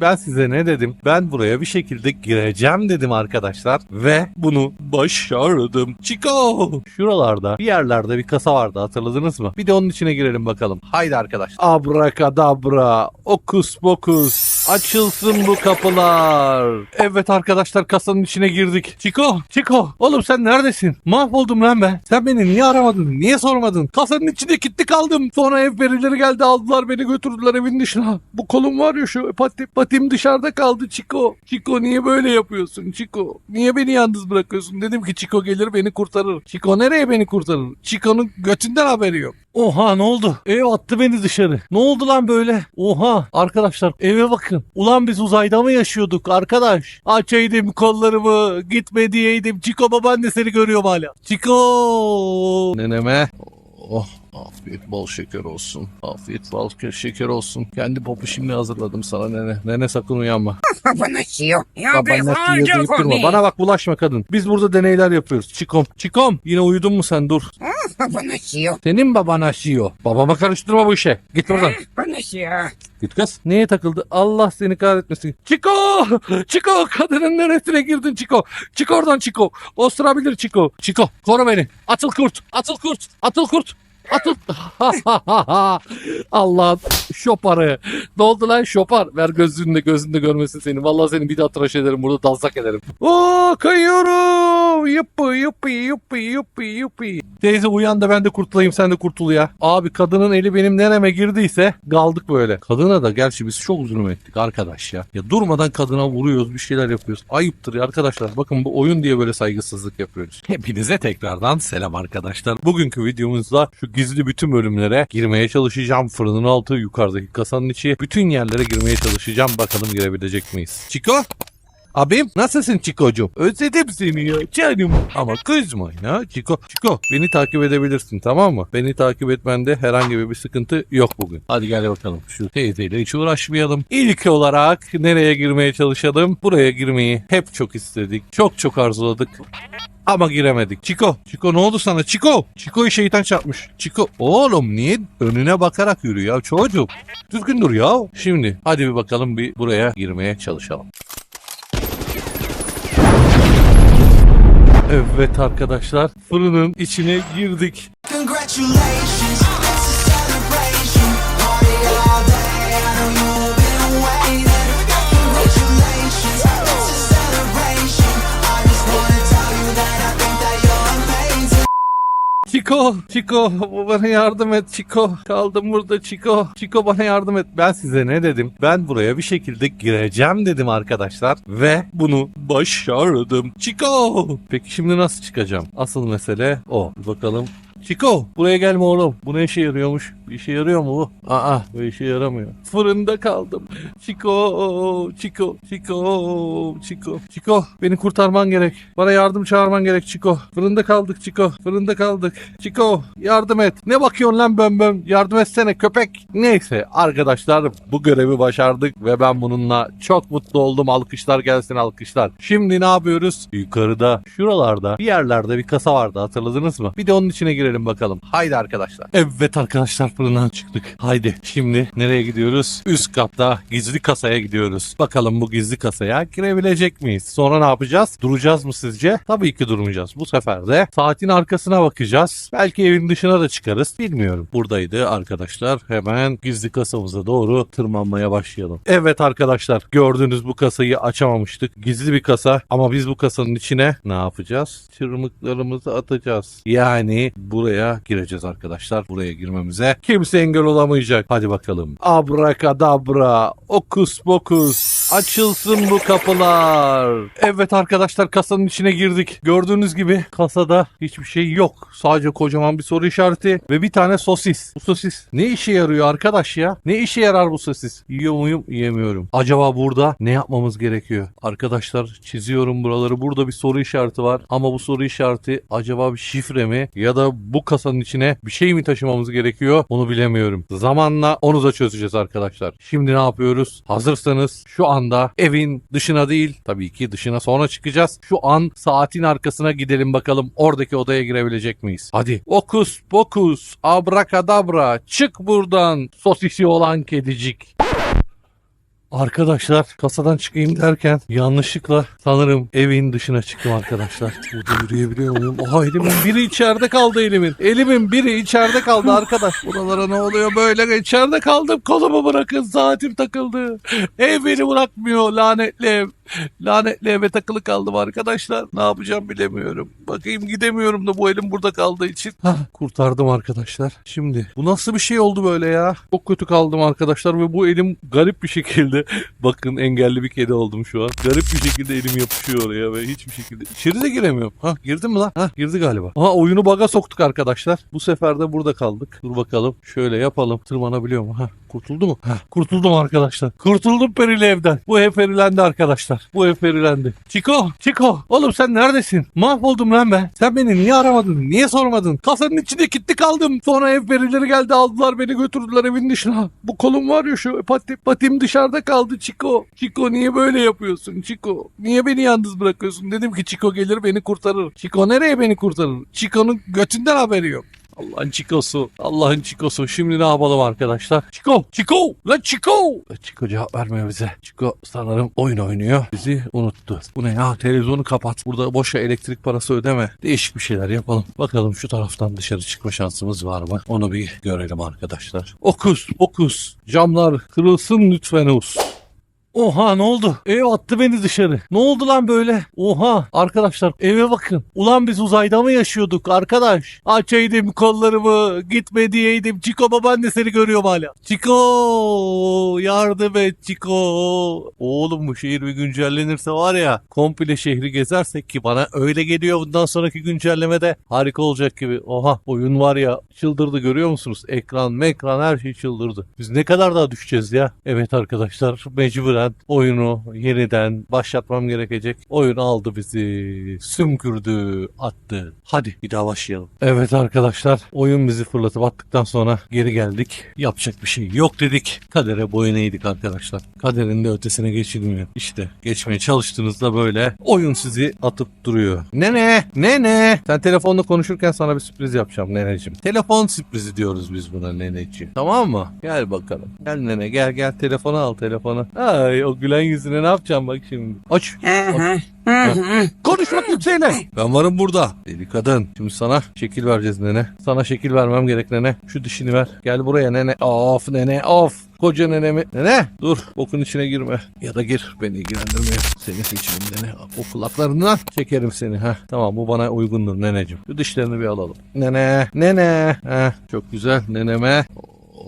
Ben size ne dedim? Ben buraya bir şekilde gireceğim dedim arkadaşlar. Ve bunu başardım. Chico! Şuralarda bir yerlerde bir kasa vardı hatırladınız mı? Bir de onun içine girelim bakalım. Haydi arkadaşlar. Abrakadabra, okus pokus, açılsın bu kapılar. Evet arkadaşlar kasanın içine girdik. Chico, Chico, oğlum sen neredesin? Mahvoldum lan ben. Sen beni niye aramadın? Niye sormadın? Kasanın içinde kilitli kaldım. Sonra ev perileri geldi aldılar beni götürdüler evin dışına. Bu kolum var ya şu patim, patim dışarıda kaldı Chico. Chico niye böyle yapıyorsun Chico? Niye beni yalnız bırakıyorsun? Dedim ki Chico gelir beni kurtarır. Chico nereye beni kurtarır? Chico'nun götünden haberi yok. Oha ne oldu? Ev attı beni dışarı. Ne oldu lan böyle? Oha arkadaşlar eve bakın. Ulan biz uzayda mı yaşıyorduk arkadaş? Açaydım kollarımı gitme diyeydim. Chico seni görüyorum hala. Chico. Neneme. Oh afiyet bol şeker olsun. Afiyet bol şeker olsun. Kendi popu şimdi hazırladım sana nene. Nene sakın uyanma. Bana şiyor. Ya deyip durma. Bana bak bulaşma kadın. Biz burada deneyler yapıyoruz. Çikom. Çikom. Yine uyudun mu sen dur. Bana şiyor. Senin baban aşıyor. Babama karıştırma bu işe. Git buradan. Bana şiyor. Git kız. Neye takıldı? Allah seni kahretmesin. Çiko! Çiko! Kadının neresine girdin Çiko? Çık oradan Çiko. Osturabilir Çiko. Çiko koru beni. Atıl kurt. Atıl kurt. Atıl kurt. Atıl. Allah şoparı. Ne oldu lan şopar? Ver gözlüğünü de gözünde görmesin seni. Vallahi seni bir daha tıraş ederim. Burada dalsak ederim. Oo kayıyorum. Yuppi yuppi yuppi yuppi yuppi. Teyze uyan da ben de kurtulayım sen de kurtul ya. Abi kadının eli benim nereme girdiyse kaldık böyle. Kadına da gerçi biz çok zulüm ettik arkadaş ya. Ya durmadan kadına vuruyoruz bir şeyler yapıyoruz. Ayıptır ya arkadaşlar. Bakın bu oyun diye böyle saygısızlık yapıyoruz. Hepinize tekrardan selam arkadaşlar. Bugünkü videomuzda şu gizli bütün bölümlere girmeye çalışacağım. Fırının altı, yukarıdaki kasanın içi. Bütün yerlere girmeye çalışacağım. Bakalım girebilecek miyiz? Çiko? Abim nasılsın Çiko'cum? Özledim seni ya canım. Ama kızma ya Çiko. Çiko beni takip edebilirsin tamam mı? Beni takip etmende herhangi bir sıkıntı yok bugün. Hadi gel bakalım şu teyzeyle hiç uğraşmayalım. İlk olarak nereye girmeye çalışalım? Buraya girmeyi hep çok istedik. Çok çok arzuladık. Ama giremedik. Çiko. Çiko ne oldu sana? Çiko. Çiko'yu şeytan çarpmış. Çiko. Oğlum niye önüne bakarak yürü ya çocuk. Düzgün dur ya. Şimdi hadi bir bakalım bir buraya girmeye çalışalım. Evet arkadaşlar fırının içine girdik. Congratulations, Çiko, Çiko bana yardım et Çiko. Kaldım burada Çiko. Çiko bana yardım et. Ben size ne dedim? Ben buraya bir şekilde gireceğim dedim arkadaşlar. Ve bunu başardım. Çiko. Peki şimdi nasıl çıkacağım? Asıl mesele o. Bakalım. Çiko buraya gelme oğlum. Bu ne işe yarıyormuş? Bir işe yarıyor mu bu? Aa bu işe yaramıyor. Fırında kaldım. Çiko, Çiko, Çiko, Çiko. Çiko beni kurtarman gerek. Bana yardım çağırman gerek Çiko. Fırında kaldık Çiko. Fırında kaldık. Çiko yardım et. Ne bakıyorsun lan böm böm? Yardım etsene köpek. Neyse arkadaşlar bu görevi başardık ve ben bununla çok mutlu oldum. Alkışlar gelsin alkışlar. Şimdi ne yapıyoruz? Yukarıda şuralarda bir yerlerde bir kasa vardı hatırladınız mı? Bir de onun içine girelim bakalım. Haydi arkadaşlar. Evet arkadaşlar fırından çıktık. Haydi şimdi nereye gidiyoruz? Üst katta gizli kasaya gidiyoruz. Bakalım bu gizli kasaya girebilecek miyiz? Sonra ne yapacağız? Duracağız mı sizce? Tabii ki durmayacağız. Bu sefer de saatin arkasına bakacağız. Belki evin dışına da çıkarız. Bilmiyorum. Buradaydı arkadaşlar. Hemen gizli kasamıza doğru tırmanmaya başlayalım. Evet arkadaşlar gördüğünüz bu kasayı açamamıştık. Gizli bir kasa ama biz bu kasanın içine ne yapacağız? Çırmıklarımızı atacağız. Yani buraya gireceğiz arkadaşlar. Buraya girmemize kimse engel olamayacak. Hadi bakalım. Abrakadabra, okus pokus, açılsın bu kapılar. Evet arkadaşlar kasanın içine girdik. Gördüğünüz gibi kasada hiçbir şey yok. Sadece kocaman bir soru işareti ve bir tane sosis. Bu sosis ne işe yarıyor arkadaş ya? Ne işe yarar bu sosis? Yiyor muyum? Yiyemiyorum. Acaba burada ne yapmamız gerekiyor? Arkadaşlar çiziyorum buraları. Burada bir soru işareti var. Ama bu soru işareti acaba bir şifre mi? Ya da bu kasanın içine bir şey mi taşımamız gerekiyor? Onu bilemiyorum. Zamanla onu da çözeceğiz arkadaşlar. Şimdi ne yapıyoruz? Hazırsanız şu anda evin dışına değil tabii ki dışına sonra çıkacağız. Şu an saatin arkasına gidelim bakalım oradaki odaya girebilecek miyiz? Hadi. Okus pokus abrakadabra çık buradan sosisi olan kedicik. Arkadaşlar kasadan çıkayım derken yanlışlıkla sanırım evin dışına çıktım arkadaşlar. Burada yürüyebiliyor muyum? Oha elimin biri içeride kaldı elimin. Elimin biri içeride kaldı arkadaş. Buralara ne oluyor böyle? İçeride kaldım. Kolumu bırakın. Saatim takıldı. Ev beni bırakmıyor lanetli ev. Lanetli eve takılı kaldım arkadaşlar. Ne yapacağım bilemiyorum. Bakayım gidemiyorum da bu elim burada kaldığı için. Hah, kurtardım arkadaşlar. Şimdi bu nasıl bir şey oldu böyle ya? Çok kötü kaldım arkadaşlar ve bu elim garip bir şekilde bakın engelli bir kedi oldum şu an. Garip bir şekilde elim yapışıyor oraya ve hiçbir şekilde içeri de giremiyorum. Ha girdim mi lan? Ha girdi galiba. Aha oyunu baga soktuk arkadaşlar. Bu sefer de burada kaldık. Dur bakalım. Şöyle yapalım. Tırmanabiliyor mu? Ha kurtuldu mu? Ha kurtuldum arkadaşlar. Kurtuldum perili evden. Bu ev perilendi arkadaşlar. Bu ev perilendi. Çiko, Çiko. Oğlum sen neredesin? Mahvoldum lan ben. Sen beni niye aramadın? Niye sormadın? Kasanın içinde kilitli kaldım. Sonra ev perileri geldi aldılar beni götürdüler evin dışına. Bu kolum var ya şu patim, patim dışarıda kaldı Çiko. Çiko niye böyle yapıyorsun Çiko? Niye beni yalnız bırakıyorsun? Dedim ki Çiko gelir beni kurtarır. Çiko nereye beni kurtarır? Çiko'nun götünden haberi yok. Allah'ın çikosu. Allah'ın çikosu. Şimdi ne yapalım arkadaşlar? Çiko! Çiko! Lan Çiko! Çiko cevap vermiyor bize. Çiko sanırım oyun oynuyor. Bizi unuttu. Bu ne ya? Televizyonu kapat. Burada boşa elektrik parası ödeme. Değişik bir şeyler yapalım. Bakalım şu taraftan dışarı çıkma şansımız var mı? Onu bir görelim arkadaşlar. Okus! Okus! Camlar kırılsın lütfen us. Oha ne oldu? Ev attı beni dışarı. Ne oldu lan böyle? Oha arkadaşlar eve bakın. Ulan biz uzayda mı yaşıyorduk arkadaş? Açaydım kollarımı gitme diyeydim. Çiko baban da seni görüyorum hala. Çiko yardım et Çiko. Oğlum bu şehir bir güncellenirse var ya komple şehri gezersek ki bana öyle geliyor bundan sonraki güncellemede harika olacak gibi. Oha oyun var ya çıldırdı görüyor musunuz? Ekran mekran her şey çıldırdı. Biz ne kadar daha düşeceğiz ya? Evet arkadaşlar mecburen oyunu yeniden başlatmam gerekecek. Oyun aldı bizi sümkürdü attı. Hadi bir daha başlayalım. Evet arkadaşlar oyun bizi fırlatıp attıktan sonra geri geldik. Yapacak bir şey yok dedik. Kadere boyun eğdik arkadaşlar. Kaderin de ötesine geçilmiyor. İşte geçmeye çalıştığınızda böyle oyun sizi atıp duruyor. Nene nene sen telefonla konuşurken sana bir sürpriz yapacağım neneciğim. Telefon sürprizi diyoruz biz buna neneciğim. Tamam mı? Gel bakalım. Gel nene gel gel telefonu al telefonu. Ay o gülen yüzüne ne yapacağım bak şimdi. Aç. Hı. Konuşmak yükseğine. Ben varım burada. Deli kadın. Şimdi sana şekil vereceğiz nene. Sana şekil vermem gerek nene. Şu dişini ver. Gel buraya nene. Of nene of. Koca nenemi. Nene dur bokun içine girme. Ya da gir beni ilgilendirmiyor. Seni seçiyorum nene. O kulaklarından çekerim seni. ha. Tamam bu bana uygundur neneciğim. Şu dişlerini bir alalım. Nene. Nene. Heh, çok güzel neneme.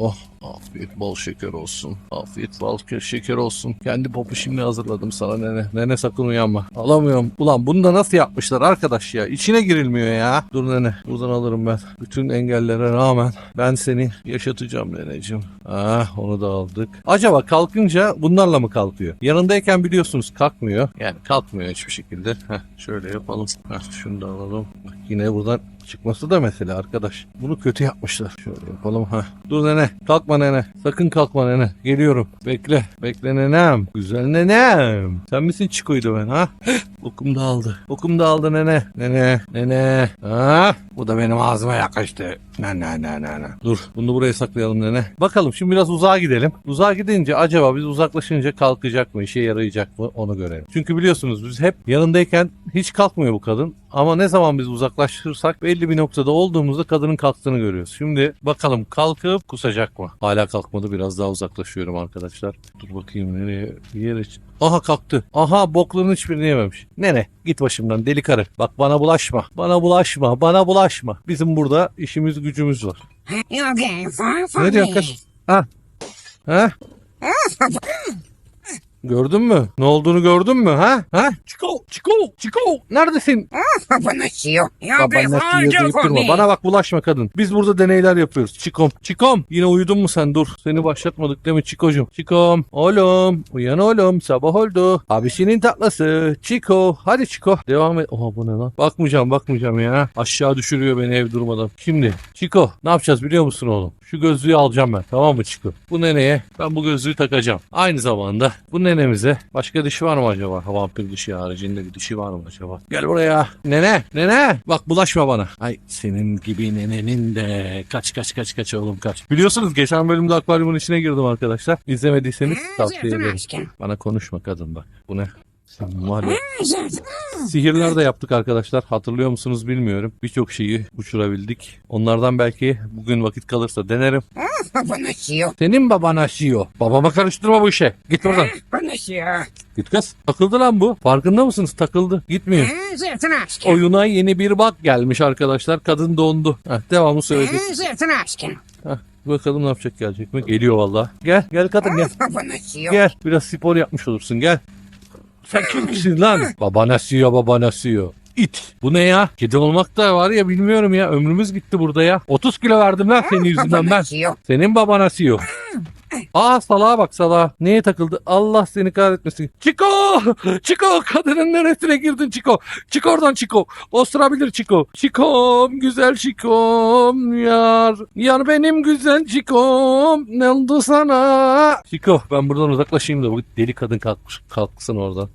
Oh afiyet bol şeker olsun. Afiyet bol şeker olsun. Kendi popu şimdi hazırladım sana nene. Nene sakın uyanma. Alamıyorum. Ulan bunu da nasıl yapmışlar arkadaş ya? İçine girilmiyor ya. Dur nene. Buradan alırım ben. Bütün engellere rağmen ben seni yaşatacağım neneciğim. Ah onu da aldık. Acaba kalkınca bunlarla mı kalkıyor? Yanındayken biliyorsunuz kalkmıyor. Yani kalkmıyor hiçbir şekilde. Heh, şöyle yapalım. Heh, şunu da alalım. Bak yine buradan çıkması da mesele arkadaş. Bunu kötü yapmışlar. Şöyle yapalım ha. Dur nene. Kalkma nene. Sakın kalkma nene. Geliyorum. Bekle. Bekle nenem. Güzel nenem. Sen misin Çiko'ydu ben ha? Okum da aldı. Okum da aldı nene. Nene. Nene. Ha? Bu da benim ağzıma yakıştı. Ne ne ne ne ne. Dur bunu buraya saklayalım nene. Bakalım şimdi biraz uzağa gidelim. Uzağa gidince acaba biz uzaklaşınca kalkacak mı? işe yarayacak mı? Onu görelim. Çünkü biliyorsunuz biz hep yanındayken hiç kalkmıyor bu kadın. Ama ne zaman biz uzaklaşırsak belli bir noktada olduğumuzda kadının kalktığını görüyoruz. Şimdi bakalım kalkıp kusacak mı? Hala kalkmadı biraz daha uzaklaşıyorum arkadaşlar. Dur bakayım nereye bir yere... Aha kalktı. Aha bokların hiçbirini yememiş. Nene git başımdan deli karı. Bak bana bulaşma. Bana bulaşma. Bana bulaşma. Bizim burada işimiz gücümüz var. Ne diyor kız? Ha? Ha? Gördün mü? Ne olduğunu gördün mü? Ha? Ha? Çiko! Çiko! Çiko! Neredesin? Babanası yok. You okay Baban nasıl for yiyor deyip for durma. Bana bak bulaşma kadın. Biz burada deneyler yapıyoruz. Çikom. Çikom. Yine uyudun mu sen? Dur. Seni başlatmadık değil mi Çikocuğum? Çikom. Oğlum. Uyan oğlum. Sabah oldu. Abisinin tatlası. Çiko. Hadi Çiko. Devam et. Oha bu ne lan? Bakmayacağım bakmayacağım ya. Aşağı düşürüyor beni ev durmadan. Şimdi. Çiko. Ne yapacağız biliyor musun oğlum? Şu gözlüğü alacağım ben. Tamam mı Çiko? Bu neneye? Ben bu gözlüğü takacağım. Aynı zamanda bu nenemize. Başka dişi var mı acaba? Vampir dişi haricinde bir dişi var mı acaba? Gel buraya. Nene. Nene. Bak bulaşma bana. Ay senin gibi nenenin de. Kaç kaç kaç kaç oğlum kaç. Biliyorsunuz geçen bölümde akvaryumun içine girdim arkadaşlar. İzlemediyseniz tavsiye ederim. Bana konuşma kadın bak. Bu ne? Sen var ya. Zeytin. Sihirler de yaptık arkadaşlar. Hatırlıyor musunuz bilmiyorum. Birçok şeyi uçurabildik. Onlardan belki bugün vakit kalırsa denerim. Baban açıyor. Senin baban aşıyor. Babama karıştırma bu işe. Git buradan. Baban açıyor. Git kız. Takıldı lan bu. Farkında mısınız? Takıldı. Gitmiyor. Zeytin aşkım. Oyuna yeni bir bak gelmiş arkadaşlar. Kadın dondu. Heh, devamlı söyledi. Zeytin aşkım. Heh, bakalım ne yapacak gelecek mi? Geliyor valla. Gel. Gel kadın gel. Baban. Gel. Biraz spor yapmış olursun. Gel. Sen kimsin lan? Baba nasıyor baba nasıyor. İt. Bu ne ya? Kedi olmak da var ya bilmiyorum ya. Ömrümüz gitti burada ya. 30 kilo verdim lan senin yüzünden ben. Senin baban asıyor. Aa salağa bak salağa. Neye takıldı? Allah seni kahretmesin. Çiko! Çiko! Kadının neresine girdin Çiko? Çık oradan Çiko. Osturabilir Çiko. Çikom güzel Çikom yar. Yar benim güzel Çikom. Ne oldu sana? Çiko ben buradan uzaklaşayım da bu deli kadın kalkmış. Kalksın oradan.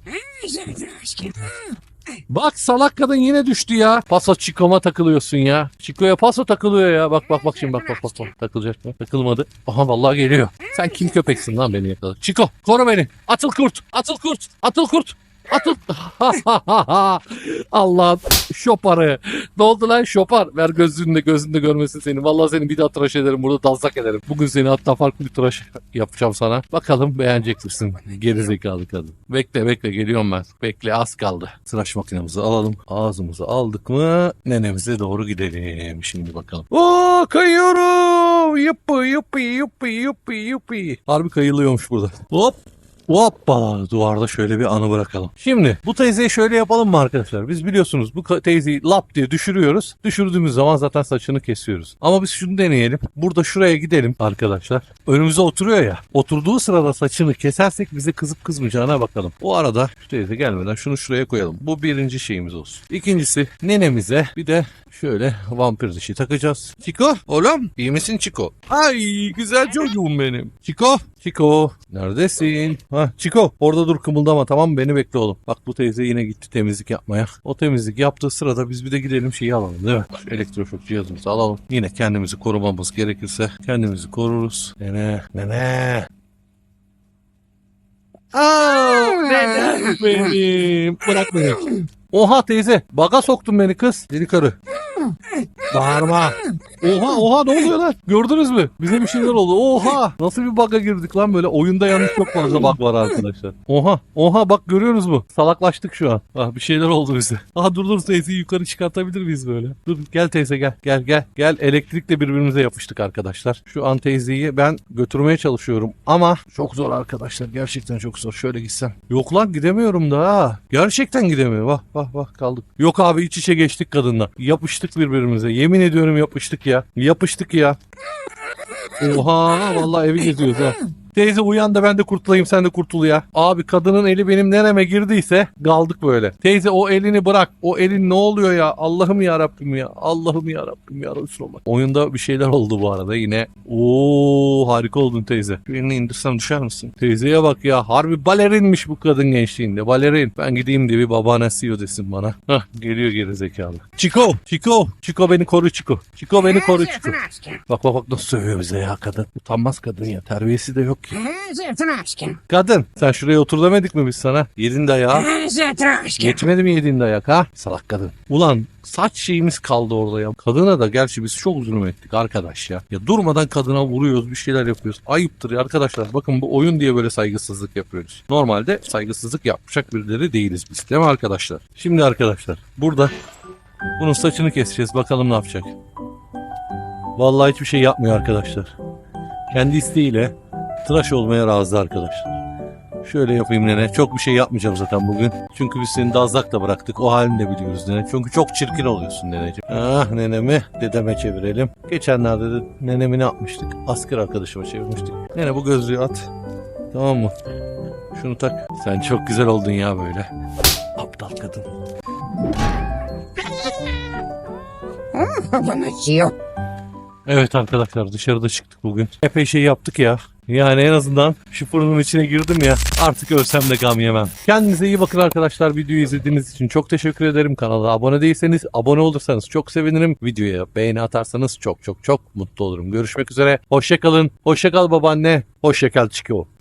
Bak salak kadın yine düştü ya. Paso Chico'ma takılıyorsun ya. Chico'ya paso takılıyor ya. Bak bak bak şimdi bak bak bak. bak. Takılacak mı? Takılmadı. Aha vallahi geliyor. Sen kim köpeksin lan beni yakaladı. Chico koru beni. Atıl kurt. Atıl kurt. Atıl kurt. Atıl. Allah şoparı. Ne oldu lan şopar? Ver gözünde gözünde görmesin seni. Vallahi seni bir daha tıraş ederim. Burada dalsak ederim. Bugün seni hatta farklı bir tıraş yapacağım sana. Bakalım beğenecek misin? Geri zekalı kadın. Bekle bekle geliyorum ben. Bekle az kaldı. Tıraş makinemizi alalım. Ağzımızı aldık mı nenemize doğru gidelim. Şimdi bakalım. Oo kayıyorum. Yuppi yuppi yuppi yuppi yuppi. Harbi kayılıyormuş burada. Hop. Hoppa duvarda şöyle bir anı bırakalım. Şimdi bu teyzeyi şöyle yapalım mı arkadaşlar? Biz biliyorsunuz bu teyzeyi lap diye düşürüyoruz. Düşürdüğümüz zaman zaten saçını kesiyoruz. Ama biz şunu deneyelim. Burada şuraya gidelim arkadaşlar. Önümüze oturuyor ya. Oturduğu sırada saçını kesersek bize kızıp kızmayacağına bakalım. O arada şu teyze gelmeden şunu şuraya koyalım. Bu birinci şeyimiz olsun. İkincisi nenemize bir de şöyle vampir dişi takacağız. Çiko oğlum iyi misin Çiko? Ay güzel çocuğum benim. Çiko Çiko neredesin? Ha Çiko orada dur kımıldama tamam mı? Beni bekle oğlum. Bak bu teyze yine gitti temizlik yapmaya. O temizlik yaptığı sırada biz bir de gidelim şeyi alalım değil mi? Şu elektroşok cihazımızı alalım. Yine kendimizi korumamız gerekirse kendimizi koruruz. Nene nene. Aa, neden benim? Bırak beni. Oha teyze baga soktun beni kız. Deli karı. Bağırma. Oha oha ne oluyor lan? Gördünüz mü? Bize bir şeyler oldu. Oha. Nasıl bir bug'a girdik lan böyle? Oyunda yanlış çok fazla bug var arkadaşlar. Oha. Oha bak görüyorsunuz mu? Salaklaştık şu an. Ah bir şeyler oldu bize. Aha dur dur teyzeyi yukarı çıkartabilir miyiz böyle? Dur gel teyze gel. Gel gel. Gel elektrikle birbirimize yapıştık arkadaşlar. Şu an teyzeyi ben götürmeye çalışıyorum ama çok zor arkadaşlar. Gerçekten çok zor. Şöyle gitsem. Yok lan gidemiyorum da. Gerçekten gidemiyorum. Bak bak bak kaldık. Yok abi iç içe geçtik kadınla. Yapıştık birbirimize. Yemin ediyorum yapıştık ya. Yapıştık ya. Oha vallahi evi geziyoruz ha. Teyze uyan da ben de kurtulayım sen de kurtul ya. Abi kadının eli benim nereme girdiyse kaldık böyle. Teyze o elini bırak. O elin ne oluyor ya? Allah'ım ya Rabbim ya. Allah'ım ya Rabbim ya Resulallah. Oyunda bir şeyler oldu bu arada yine. Oo harika oldun teyze. Elini indirsem düşer misin? Teyzeye bak ya. Harbi balerinmiş bu kadın gençliğinde. Balerin. Ben gideyim de bir babaannesi desin bana. Hah geliyor geri zekalı. Çiko. Çiko. Çiko beni koru Çiko. Çiko beni koru Çiko. Bak bak bak nasıl sövüyor bize ya kadın. Utanmaz kadın ya. Terbiyesi de yok Zeytin aşkım. Kadın sen şuraya otur demedik mi biz sana? Yedin dayağı. Zeytin aşkım. Yetmedi mi yediğin dayak ha? Salak kadın. Ulan saç şeyimiz kaldı orada ya. Kadına da gerçi biz çok zulüm ettik arkadaş ya. Ya durmadan kadına vuruyoruz bir şeyler yapıyoruz. Ayıptır ya arkadaşlar. Bakın bu oyun diye böyle saygısızlık yapıyoruz. Normalde saygısızlık yapacak birileri değiliz biz. Değil mi arkadaşlar? Şimdi arkadaşlar burada bunun saçını keseceğiz. Bakalım ne yapacak. Vallahi hiçbir şey yapmıyor arkadaşlar. Kendi isteğiyle tıraş olmaya razı arkadaşlar. Şöyle yapayım nene. Çok bir şey yapmayacağım zaten bugün. Çünkü biz seni dazlakta bıraktık. O halini de biliyoruz nene. Çünkü çok çirkin oluyorsun neneciğim. Ah nenemi dedeme çevirelim. Geçenlerde de nenemi ne yapmıştık? Asker arkadaşıma çevirmiştik. Nene bu gözlüğü at. Tamam mı? Şunu tak. Sen çok güzel oldun ya böyle. Aptal kadın. Evet arkadaşlar dışarıda çıktık bugün. Epey şey yaptık ya. Yani en azından şu fırının içine girdim ya artık ölsem de gam yemem. Kendinize iyi bakın arkadaşlar. Videoyu izlediğiniz için çok teşekkür ederim. Kanala abone değilseniz abone olursanız çok sevinirim. Videoya beğeni atarsanız çok çok çok mutlu olurum. Görüşmek üzere. Hoşçakalın. Hoşçakal babaanne. Hoşçakal Çiko.